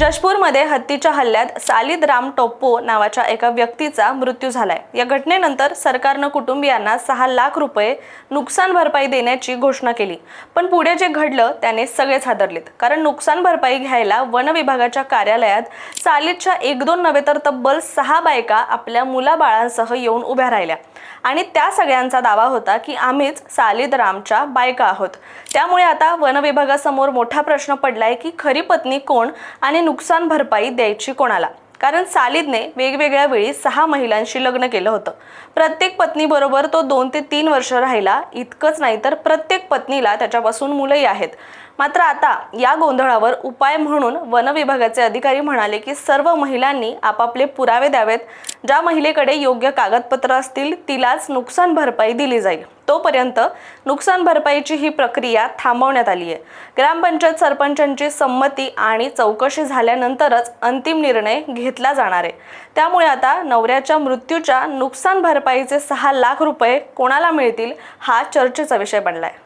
जशपूरमध्ये हत्तीच्या हल्ल्यात सालिद राम टोप्पो नावाच्या एका व्यक्तीचा मृत्यू झालाय. या घटनेनंतर सरकारनं कुटुंबियांना सहा लाख रुपये नुकसान भरपाई देण्याची घोषणा केली. पण पुढे जे घडलं त्याने सगळेच हादरलेत. कारण नुकसान भरपाई घ्यायला वन विभागाच्या कार्यालयात सालिदच्या एक दोन नव्हे तर तब्बल सहा बायका आपल्या मुलाबाळांसह येऊन उभ्या राहिल्या. आणि त्या सगळ्यांचा दावा होता की आम्हीच सालिद रामच्या बायका आहोत. त्यामुळे आता वन विभागासमोर मोठा प्रश्न पडलाय की खरी पत्नी कोण आणि नुकसान भरपाई द्यायची कोणाला? कारण सालिदने वेगवेगळ्या वेळी सहा महिलांशी लग्न केलं होतं. प्रत्येक पत्नीबरोबर तो दोन ते तीन वर्ष राहिला इतकंच नाही तर प्रत्येक पत्नीला त्याच्यापासून मुलंही आहेत. मात्र आता या गोंधळावर उपाय म्हणून वन विभागाचे अधिकारी म्हणाले की सर्व महिलांनी आपापले पुरावे द्यावेत. ज्या महिलेकडे योग्य कागदपत्र असतील तिलाच नुकसान भरपाई दिली जाईल. तोपर्यंत नुकसान भरपाईची ही प्रक्रिया थांबवण्यात आली आहे. ग्रामपंचायत सरपंचांची संमती आणि चौकशी झाल्यानंतरच अंतिम निर्णय घेतला जाणार आहे. त्यामुळे आता नवऱ्याच्या मृत्यूच्या नुकसान भरपाईचे सहा लाख रुपये कोणाला मिळतील हा चर्चेचा विषय बनलाय.